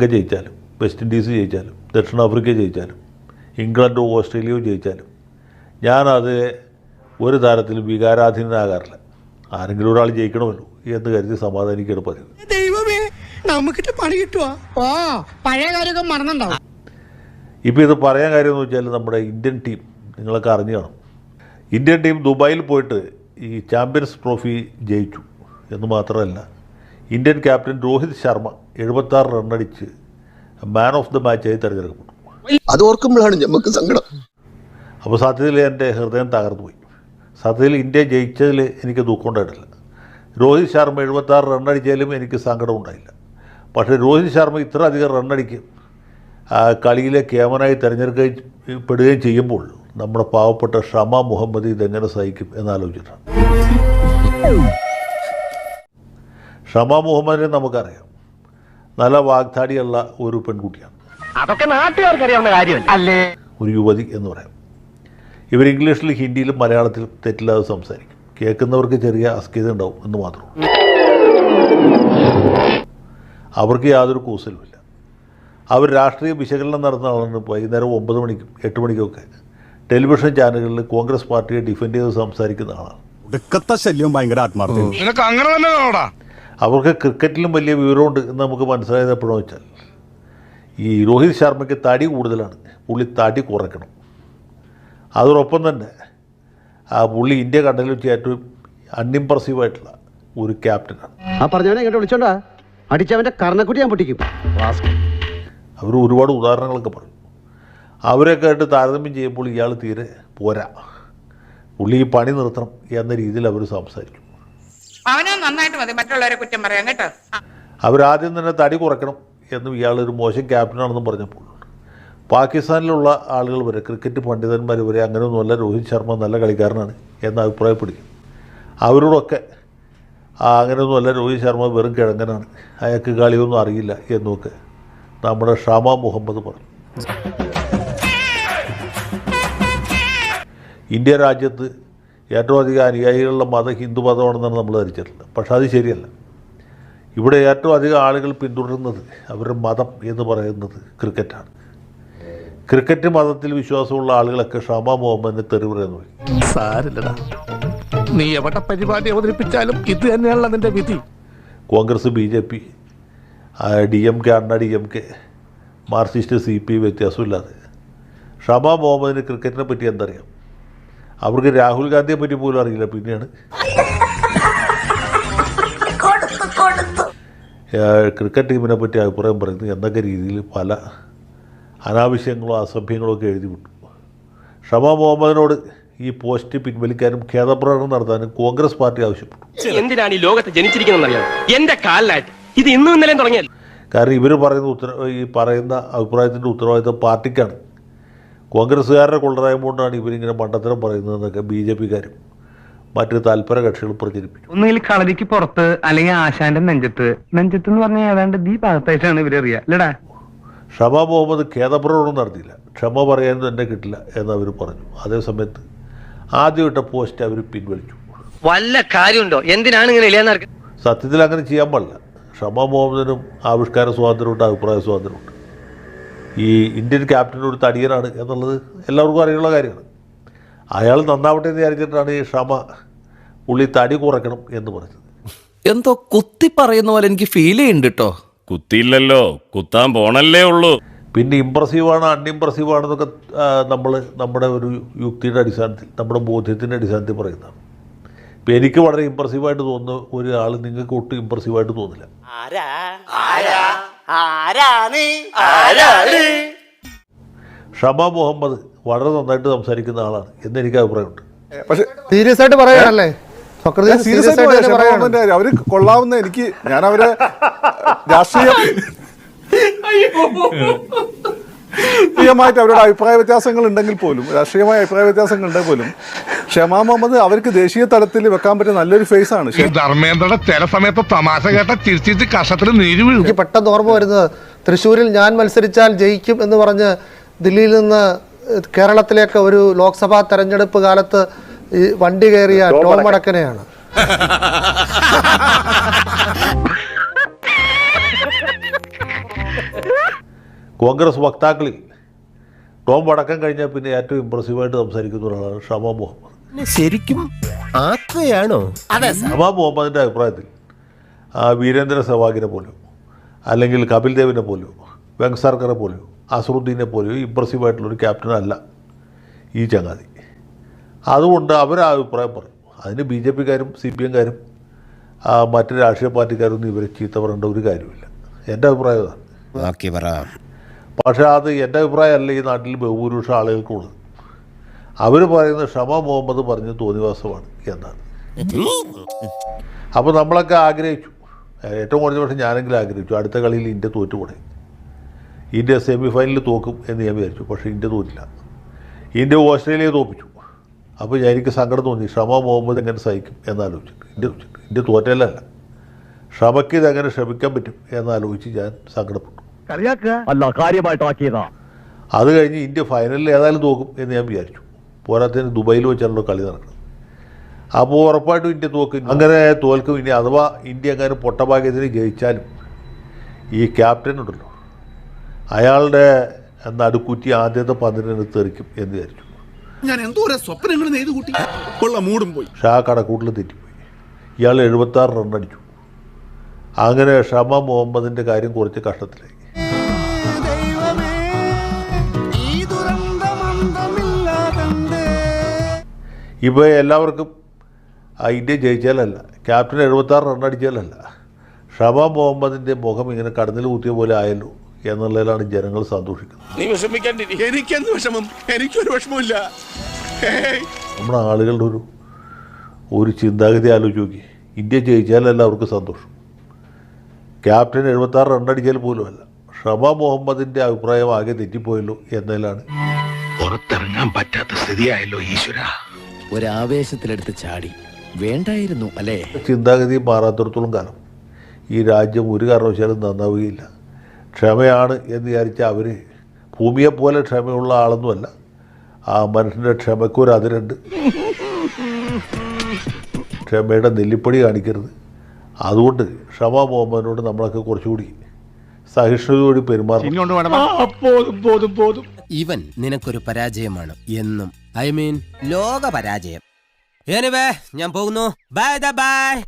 ശ്രീലങ്ക ജയിച്ചാലും west Indies ജയിച്ചാലും ദക്ഷിണാഫ്രിക്ക ജയിച്ചാലും ഇംഗ്ലണ്ടോ ഓസ്ട്രേലിയയോ ജയിച്ചാലും ഞാനത് ഒരു തരത്തിലും വികാരാധീനനാകാറില്ല. ആരെങ്കിലും ഒരാൾ ജയിക്കണമല്ലോ എന്ന് കരുതി സമാധാനിക്കുകയാണ് പതിവ്. ദൈവമേ നമുക്കിട്ട് പണി കിട്ടുവാ. ഓ പഴയ കാര്യമൊക്കെ മറന്നുണ്ടാവും. ഇപ്പോൾ ഇത് പറയാൻ കാര്യം എന്ന് വെച്ചാൽ നമ്മുടെ ഇന്ത്യൻ ടീം നിങ്ങളൊക്കെ അറിഞ്ഞു കാണും. ഇന്ത്യൻ ടീം ദുബായിൽ പോയിട്ട് ഈ ചാമ്പ്യൻസ് ട്രോഫി ജയിച്ചു എന്ന് മാത്രമല്ല ഇന്ത്യൻ ക്യാപ്റ്റൻ രോഹിത് ശർമ്മ എഴുപത്താറ് റണ്ണടിച്ച് മാൻ ഓഫ് ദ മാച്ചായി തിരഞ്ഞെടുക്കപ്പെട്ടു. അത് ഓർക്കുമ്പോഴാണ് നമുക്ക് സങ്കടം. അപ്പോൾ സത്യത്തിൽ എന്റെ ഹൃദയം തകർന്നു പോയി. സത്യത്തിൽ ഇന്ത്യ ജയിച്ചതിൽ എനിക്ക് ദുഃഖം ഉണ്ടായിട്ടില്ല. രോഹിത് ശർമ്മ എഴുപത്താറ് റണ്ണടിച്ചാലും എനിക്ക് സങ്കടം ഉണ്ടായില്ല. പക്ഷേ രോഹിത് ശർമ്മ ഇത്ര അധികം റണ്ണടിക്കും കളിയിലെ ക്യാമറായി തിരഞ്ഞെടുക്കപ്പെടുകയും ചെയ്യുമ്പോൾ നമ്മുടെ പാവപ്പെട്ട ഷമ മുഹമ്മദ് ഇതെങ്ങനെ സഹിക്കും എന്നാലോചിച്ചിട്ടാണ് ഷമ മുഹമ്മദിനെ നമുക്കറിയാം. നല്ല വാഗ്ദാടിയുള്ള ഒരു പെൺകുട്ടിയാണ്. അതൊക്കെ നാട്ടുകാർക്ക് അറിയാവുന്ന കാര്യമല്ല? അല്ലേ? ഒരു യുവതി എന്ന് പറയാം. ഇവർ ഇംഗ്ലീഷിലും ഹിന്ദിയിലും മലയാളത്തിലും തെറ്റില്ലാതെ സംസാരിക്കും. കേൾക്കുന്നവർക്ക് ചെറിയ അസ്കിത ഉണ്ടാവും എന്ന് മാത്രം അവർക്ക് യാതൊരു കൂസലുമില്ല അവർ രാഷ്ട്രീയ വിശകലനം നടന്ന ആളാണ്. വൈകുന്നേരം ഒമ്പത് മണിക്കും എട്ട് മണിക്കൊക്കെ ടെലിവിഷൻ ചാനലുകളിൽ കോൺഗ്രസ് പാർട്ടിയെ ഡിഫെൻഡ് ചെയ്ത് സംസാരിക്കുന്ന ആളാണ്. ഒടുക്കത്തെ ശല്യം ഭയങ്കര ആത്മാർത്ഥം നിനക്ക് അങ്ങനെ തന്നെ നോടാ അവർക്ക് ക്രിക്കറ്റിലും വലിയ വിവരമുണ്ട് എന്ന് നമുക്ക് മനസ്സിലായത് എപ്പോഴാണെന്ന് വെച്ചാൽ ഈ രോഹിത് ശർമ്മയ്ക്ക് തടി കൂടുതലാണ്. പുള്ളി തടി കുറയ്ക്കണം. അതോടൊപ്പം തന്നെ ആ പുള്ളി ഇന്ത്യ കണ്ടതിൽ വെച്ച് ഏറ്റവും അൺഇംപ്രസീവായിട്ടുള്ള ഒരു ക്യാപ്റ്റനാണ്. ആ പറഞ്ഞവനെ ഇങ്ങോട്ട് വിളിച്ചോണ്ടാ. അടിച്ചവന്റെ കർണക്കുട്ടി ഞാൻ പൊട്ടിക്കും. അവർ ഒരുപാട് ഉദാഹരണങ്ങളൊക്കെ പറഞ്ഞു. അവരൊക്കെ ആയിട്ട് താരതമ്യം ചെയ്യുമ്പോൾ ഇയാൾ തീരെ പോരാ. പുള്ളി ഈ പണി നിർത്തണം എന്ന രീതിയിൽ അവർ സംസാരിക്കും. അവന് നന്നായിട്ട് മതി മറ്റുള്ളവരെ കുറ്റം പറയാൻ കേട്ടോ. അവരാദ്യം തന്നെ തടി കുറയ്ക്കണം എന്നും ഇയാളൊരു മോശം ക്യാപ്റ്റനാണെന്നും പറഞ്ഞപ്പോൾ. പാകിസ്ഥാനിലുള്ള ആളുകൾ വരെ ക്രിക്കറ്റ് പണ്ഡിതന്മാർ വരെ അങ്ങനെയൊന്നുമല്ല രോഹിത് ശർമ്മ നല്ല കളിക്കാരനാണ് എന്ന് അഭിപ്രായപ്പെടുകയും. അവരോടൊക്കെ അങ്ങനെയൊന്നുമല്ല രോഹിത് ശർമ്മ വെറും കിഴങ്ങനാണ് അയാൾക്ക് കളിയൊന്നും അറിയില്ല എന്നൊക്കെ നമ്മുടെ ഷാമ മുഹമ്മദ് പറഞ്ഞു. ഇന്ത്യ രാജ്യത്ത് ഏറ്റവും അധികം അനുയായികളുള്ള മതം ഹിന്ദു മതമാണെന്നാണ് നമ്മൾ ധരിച്ചിട്ടുള്ളത്. പക്ഷേ അത് ശരിയല്ല. ഇവിടെ ഏറ്റവും അധികം ആളുകൾ പിന്തുടരുന്നത് അവരുടെ മതം എന്ന് പറയുന്നത് ക്രിക്കറ്റാണ്. ക്രിക്കറ്റ് മതത്തിൽ വിശ്വാസമുള്ള ആളുകളൊക്കെ ഷമ മുഹമ്മദിനെ തെറി പറയുന്നു സാരില്ലടാ. നീ എവിടെ പരിപാടി അവതരിപ്പിച്ചാലും ഇത് തന്നെയാണല്ലോ അതിന്റെ വിധി. Congress B J P D M K Anna D M K Marxist C P വ്യത്യാസമില്ലാതെ. ഷമ മുഹമ്മദിന് ക്രിക്കറ്റിനെ പറ്റി എന്തറിയാം? അവർക്ക് രാഹുൽ ഗാന്ധിയെ പറ്റി പോലും അറിയില്ല. പിന്നെയാണ് ക്രിക്കറ്റ് ടീമിനെ പറ്റി അഭിപ്രായം പറയുന്നത് എന്നൊക്കെ രീതിയിൽ പല അനാവശ്യങ്ങളോ അസഭ്യങ്ങളോ ഒക്കെ എഴുതി വിട്ടു. ഷമ മുഹമ്മദിനോട് ഈ പോസ്റ്റ് പിൻവലിക്കാനും ഖേദപ്രകടനം നടത്താനും കോൺഗ്രസ് പാർട്ടി ആവശ്യപ്പെട്ടു. എന്തിനാണ് ഈ ലോകത്ത് ജനിച്ചിരിക്കുന്നത് എന്റെ കാലിലായിട്ട്. ഇത് ഇന്നും ഇന്നലെയും കാരണം ഇവർ പറയുന്ന ഉത്തര ഈ പറയുന്ന അഭിപ്രായത്തിന്റെ ഉത്തരവാദിത്തം പാർട്ടിക്കാണ്. കോൺഗ്രസ്സുകാരുടെ കൊള്ളരായ്മ കൊണ്ടാണ് ഇവരിങ്ങനെ മണ്ടത്തരം പറയുന്നതെന്നൊക്കെ ബി ജെ പിക്കാരും മറ്റ് താല്പര കക്ഷികൾ പ്രചരിപ്പിച്ചു. ഒന്നുകിൽ കളരിക്ക് പുറത്ത് അല്ലെങ്കിൽ ആശാന്റെ നെഞ്ചത്ത്. നെഞ്ചത്ത് എന്ന് പറഞ്ഞാൽ ഏതാണ്ട് ഈ ഭാഗത്തായിട്ടാണ് ഇവരറിയാ അല്ലടാ? ഷമ മുഹമ്മദ് ഖേദപ്രകടനം നടത്തിയില്ല. ക്ഷമ പറയാനൊന്നും എന്നെ കിട്ടില്ല എന്ന് അവർ പറഞ്ഞു. അതേസമയത്ത് ആദ്യം ഇട്ട പോസ്റ്റ് അവർ പിൻവലിച്ചു. വല്ല കാര്യമുണ്ടോ? എന്തിനാണ് ഇങ്ങനെ സത്യത്തിൽ അങ്ങനെ ചെയ്യാൻ പാടില്ല. ഷമ മുഹമ്മദിനും ആവിഷ്കാര സ്വാതന്ത്ര്യമുണ്ട് അഭിപ്രായ സ്വാതന്ത്ര്യമുണ്ട്. ഈ ഇന്ത്യൻ ക്യാപ്റ്റന്റെ ഒരു തടിയനാണ് എന്നുള്ളത് എല്ലാവർക്കും അറിയുള്ള കാര്യമാണ്. അയാൾ നന്നാവട്ടെ എന്ന് വിചാരിച്ചിട്ടാണ് ഈ ക്ഷമ പുള്ളി തടി കുറയ്ക്കണം എന്ന് പറഞ്ഞത്. എന്തോ കുത്തി പറയുന്ന പോലെ എനിക്ക് ഫീൽ ചെയ്യുന്നുണ്ട് കേട്ടോ കുത്തിയില്ലല്ലോ കുത്താൻ പോണല്ലേ ഉള്ളൂ. പിന്നെ ഇമ്പ്രസീവാണ് അൺഇമ്പ്രസീവ് ആണെന്നൊക്കെ നമ്മൾ നമ്മുടെ ഒരു യുക്തിയുടെ അടിസ്ഥാനത്തിൽ നമ്മുടെ ബോധ്യത്തിന്റെ അടിസ്ഥാനത്തിൽ പറയുന്നതാണ്. ഇപ്പം എനിക്ക് വളരെ ഇമ്പ്രസീവായിട്ട് തോന്നുന്ന ഒരാൾ നിങ്ങൾക്ക് ഒട്ടും ഇമ്പ്രസീവായിട്ട് തോന്നില്ല. ഷമ മുഹമ്മദ് വളരെ നന്നായിട്ട് സംസാരിക്കുന്ന ആളാണ് എന്ന് എനിക്ക് അഭിപ്രായമുണ്ട്. പക്ഷെ സീരിയസ് ആയിട്ട് പറയാനല്ലേ സീരിയസ് ആയിട്ട്. അവർ കൊള്ളാവുന്ന എനിക്ക് ഞാൻ അവരെ രാഷ്ട്രീയം രാഷ്ട്രീയമായിട്ട് അവരുടെ അഭിപ്രായ വ്യത്യാസങ്ങൾ ഉണ്ടെങ്കിൽ പോലും രാഷ്ട്രീയമായ അഭിപ്രായ വ്യത്യാസങ്ങൾ ഉണ്ടെങ്കിൽ പോലും ഷമാ മുഹമ്മദ് അവർക്ക് ദേശീയ തലത്തിൽ വെക്കാൻ പറ്റിയ നല്ലൊരു ഫേസ് ആണ്. ധർമ്മേന്ദ്രയുടെ ചില സമയത്ത് തമാശ കേട്ട ചിരിച്ചിട്ട് കഷത്തിൽ നീര് വീഴും. എനിക്ക് പെട്ടെന്ന് ഓർമ്മ വരുന്നത് തൃശ്ശൂരിൽ ഞാൻ മത്സരിച്ചാൽ ജയിക്കും എന്ന് പറഞ്ഞ് ദില്ലിയിൽ നിന്ന് കേരളത്തിലേക്ക് ഒരു ലോക്സഭാ തെരഞ്ഞെടുപ്പ് കാലത്ത് ഈ വണ്ടി കയറിയ ടോം കോൺഗ്രസ് വക്താക്കളിൽ ടോം വടക്കം കഴിഞ്ഞാൽ പിന്നെ ഏറ്റവും ഇമ്പ്രസീവായിട്ട് സംസാരിക്കുന്ന ഒരാളാണ് ഷമ മുഹമ്മദ്. ശരിക്കും ആക്കുകയാണോ ഷമ മുഹമ്മദിന്റെ അഭിപ്രായത്തിൽ ആ, വീരേന്ദ്ര സെവാഗിനെ പോലെയോ അല്ലെങ്കിൽ കപിൽ ദേവിനെ പോലെയോ വെങ്സാർക്കറെ പോലെയോ അസറുദ്ദീനെ പോലെയോ ഇമ്പ്രസീവായിട്ടുള്ളൊരു ക്യാപ്റ്റൻ അല്ല ഈ ചങ്ങാതി. അതുകൊണ്ട് അവർ ആ അഭിപ്രായം പറയും അതിന് ബി ജെ പിക്കാരും സി പി എംകാരും മറ്റ് രാഷ്ട്രീയ പാർട്ടിക്കാരൊന്നും ഇവരെ ചീത്ത പറയേണ്ട ഒരു കാര്യമില്ല. എന്റെ അഭിപ്രായം അതാണ്. പക്ഷേ അത് എന്റെ അഭിപ്രായമല്ല ഈ നാട്ടിൽ ബഹുഭൂരിപക്ഷം ആളുകൾക്കുള്ളത് അവർ പറയുന്നത് ഷമ മുഹമ്മദ് പറഞ്ഞ തോന്നിവാസമാണ് എന്നാണ്. അപ്പോൾ നമ്മളൊക്കെ ആഗ്രഹിച്ചു. ഏറ്റവും കുറഞ്ഞ പക്ഷേ ഞാനെങ്കിലും ആഗ്രഹിച്ചു. അടുത്ത കളിയിൽ ഇന്ത്യ തോറ്റുകൂടെ ഇന്ത്യ സെമി ഫൈനലിൽ തോക്കും എന്ന് ഞാൻ വിചാരിച്ചു. പക്ഷേ ഇന്ത്യ തോറ്റില്ല. ഇന്ത്യ ഓസ്ട്രേലിയയെ തോപ്പിച്ചു. അപ്പോൾ എനിക്ക് സങ്കടം തോന്നി. ഷമ മുഹമ്മദ് എങ്ങനെ സഹിക്കും എന്നാലോചിച്ചിട്ട് ഇന്ത്യ ഇന്ത്യ തോറ്റല്ലല്ല ഷമയ്ക്ക് ഇതെങ്ങനെ ക്ഷമിക്കാൻ പറ്റും എന്നാലോചിച്ച് ഞാൻ സങ്കടപ്പെട്ടു. അല്ല കാര്യമായിട്ടാക്കിയതാ. അത് കഴിഞ്ഞ് ഇന്ത്യ ഫൈനലിൽ ഏതായാലും തോക്കും എന്ന് ഞാൻ വിചാരിച്ചു. പോരാത്തതിന് ദുബൈയിൽ വെച്ചാണല്ലോ കളി നടക്കുന്നത്. അപ്പോൾ ഉറപ്പായിട്ടും ഇന്ത്യ തോക്കും. അങ്ങനെ തോൽക്കും ഇനി അഥവാ ഇന്ത്യ അങ്ങനെ പൊട്ടഭാഗ്യത്തിന് ജയിച്ചാലും ഈ ക്യാപ്റ്റൻ ഉണ്ടല്ലോ. അയാളുടെ നടുക്കുറ്റി ആദ്യത്തെ പന്തിനെ തെറിക്കും എന്ന് വിചാരിച്ചു. ഞാൻ എന്തോരം സ്വപ്നങ്ങൾ നെയ്തു കൂട്ടി. ഉള്ള മൂടും പോയി. ഷാ കടക്കൂട്ടിൽ തെറ്റിപ്പോയി. ഇയാൾ എഴുപത്താറ് റൺ അടിച്ചു. അങ്ങനെ ഷമ മുഹമ്മദിന്റെ കാര്യം കുറച്ച് കഷ്ടത്തിലായി. ഇപ്പോൾ എല്ലാവർക്കും ആ ഇന്ത്യ ജയിച്ചാലല്ല. ക്യാപ്റ്റൻ എഴുപത്താറ് റൺ അടിച്ചാലല്ല. ഷമ മുഹമ്മദിന്റെ മുഖം ഇങ്ങനെ കടന്നിൽ കുത്തിയ പോലെ ആയല്ലോ എന്നുള്ളതിലാണ് ജനങ്ങൾ സന്തോഷിക്കുന്നത്. നീ എനിക്കെന്ത് വിഷമം? എനിക്കൊരു വിഷമമില്ല നമ്മുടെ ആളുകളുടെ ഒരു ഒരു ചിന്താഗതി ആലോചിച്ച് നോക്കി. ഇന്ത്യ ജയിച്ചാലല്ല അവർക്ക് സന്തോഷം. ക്യാപ്റ്റൻ എഴുപത്താറ് റണ്ണടിച്ചാൽ പോലുമല്ല. ഷബ മുഹമ്മദിന്റെ അഭിപ്രായം ആകെ തെറ്റിപ്പോയല്ലോ എന്നതിലാണ്. പുറത്തിറങ്ങാൻ പറ്റാത്ത സ്ഥിതിയായല്ലോ ഈശ്വര. ഒരാവേശത്തിലെടുത്ത് ചാടി. വേണ്ടായിരുന്നു അല്ലേ? ചിന്താഗതി മാറാത്തിടത്തോളം കാലം. ഈ രാജ്യം ഒരു കാരണവശാലും നന്നാവുകയില്ല. ക്ഷമയാണ് എന്ന് വിചാരിച്ച അവർ ഭൂമിയെപ്പോലെ ക്ഷമയുള്ള ആളൊന്നുമല്ല. ആ മനുഷ്യന്റെ ക്ഷമയ്ക്കൊരു അതിരുണ്ട്. ക്ഷമയുടെ നെല്ലിപ്പടി കാണിക്കരുത്. അതുകൊണ്ട് ക്ഷമ മുഹമ്മദിനോട് നമ്മളൊക്കെ കുറച്ചുകൂടി സഹിഷ്ണുതയോട് പെരുമാറണം. ഇവൻ നിനക്കൊരു പരാജയമാണ് എന്നും. ഐ മീൻ ലോക പരാജയം. എനിവേ ഞാൻ പോകുന്നു. By the by